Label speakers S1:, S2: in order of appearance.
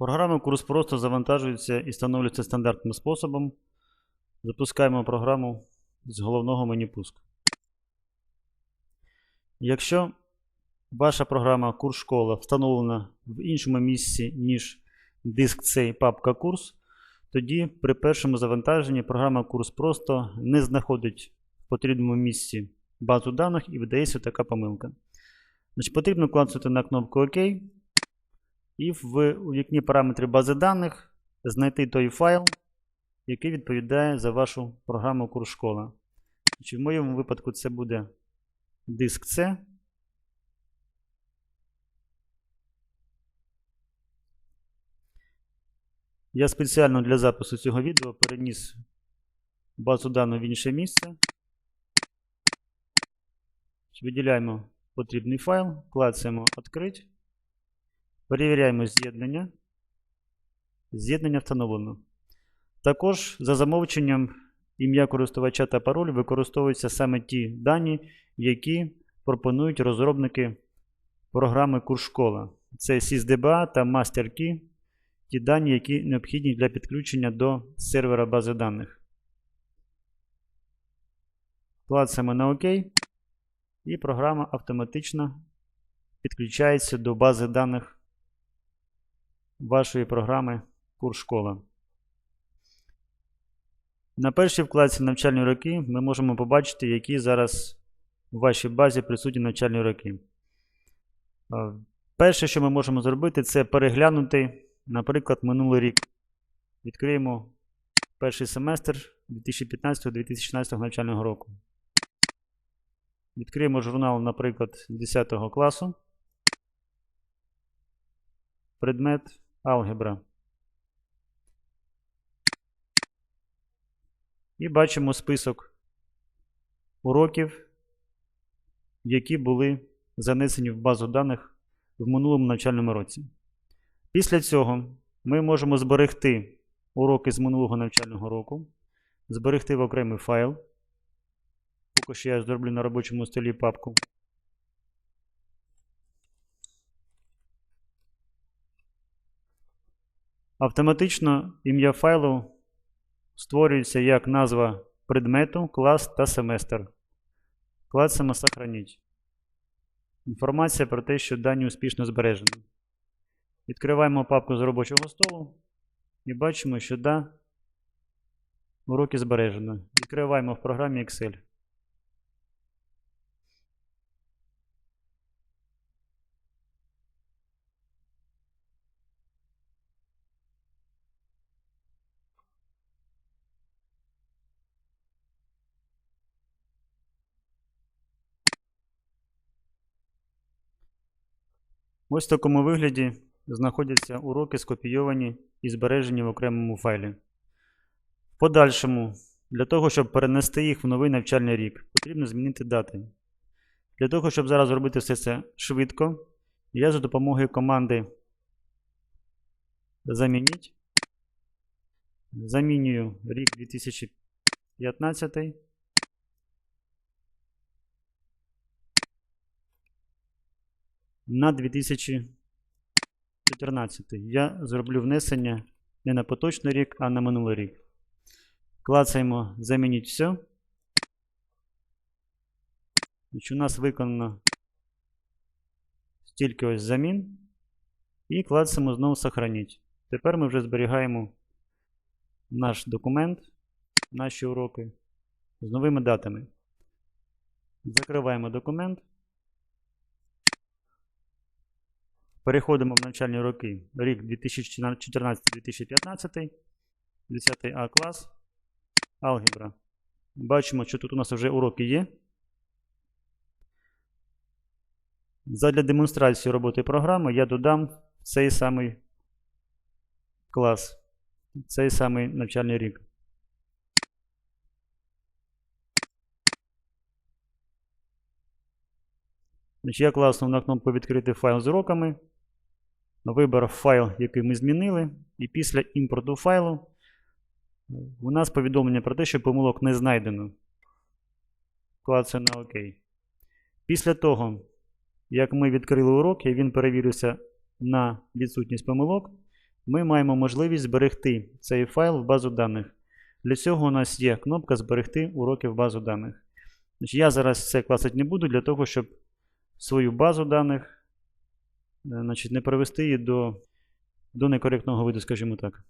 S1: Програма курс просто завантажується і встановлюється стандартним способом. Запускаємо програму з головного меню пуску. Якщо ваша програма курс школа встановлена в іншому місці, ніж диск цей папка курс, тоді при першому завантаженні програма курс просто не знаходить в потрібному місці базу даних і видається така помилка. Значить, потрібно клацати на кнопку ОК і в вікні параметри бази даних знайти той файл, який відповідає за вашу програму курс школа. В моєму випадку це буде диск C. Я спеціально для запису цього відео переніс базу даних в інше місце. Виділяємо потрібний файл, клацаємо «Открить». Перевіряємо з'єднання. З'єднання встановлено. Також за замовченням ім'я користувача та пароль використовуються саме ті дані, які пропонують розробники програми Куршкола. Це SysDBA та MasterKey, ті дані, які необхідні для підключення до сервера бази даних. Клацаємо на ОК, і програма автоматично підключається до бази даних вашої програми курс школа. На першій вкладці навчальні роки ми можемо побачити, які зараз в вашій базі присутні навчальні роки. Перше, що ми можемо зробити, це переглянути, наприклад, минулий рік. Відкриємо перший семестр 2015-2016 навчального року. Відкриємо журнал, наприклад, 10 класу. Предмет алгебра. І бачимо список уроків, які були занесені в базу даних в минулому навчальному році. Після цього ми можемо зберегти уроки з минулого навчального року, зберегти в окремий файл. Поки що я зроблю на робочому столі папку. Автоматично ім'я файлу створюється як назва предмету, клас та семестр. Клацаємо Сохраніть. Інформація про те, що дані успішно збережені. Відкриваємо папку з робочого столу і бачимо, що да, уроки збережено. Відкриваємо в програмі Excel. Ось в такому вигляді знаходяться уроки, скопійовані і збережені в окремому файлі. В подальшому, для того, щоб перенести їх в новий навчальний рік, потрібно змінити дати. Для того, щоб зараз зробити все це швидко, я за допомогою команди Замініть. Замінюю рік 2015. На 2014. Я зроблю внесення не на поточний рік, а на минулий рік. Клацаємо Замініть все. У нас виконано стільки ось замін. І клацаємо знову Сохраніть. Тепер ми вже зберігаємо наш документ, наші уроки з новими датами. Закриваємо документ. Переходимо в навчальні роки. Рік 2014-2015, 10 А клас, алгебра. Бачимо, що тут у нас вже уроки є. Задля демонстрації роботи програми я додам цей самий клас, цей самий навчальний рік. Я класнув на кнопку Відкрити файл з уроками вибір файл, який ми змінили, і після імпорту файлу е, у нас повідомлення про те, що помилок не знайдено. Клацаю на ОК. Після того, як ми відкрили урок і він перевірився на відсутність помилок, ми маємо можливість зберегти цей файл в базу даних. Для цього у нас є кнопка Зберегти уроки в базу даних. Я зараз це класити не буду для того, щоб свою базу даних Е, значить, не привести її до до некоректного виду, скажімо так.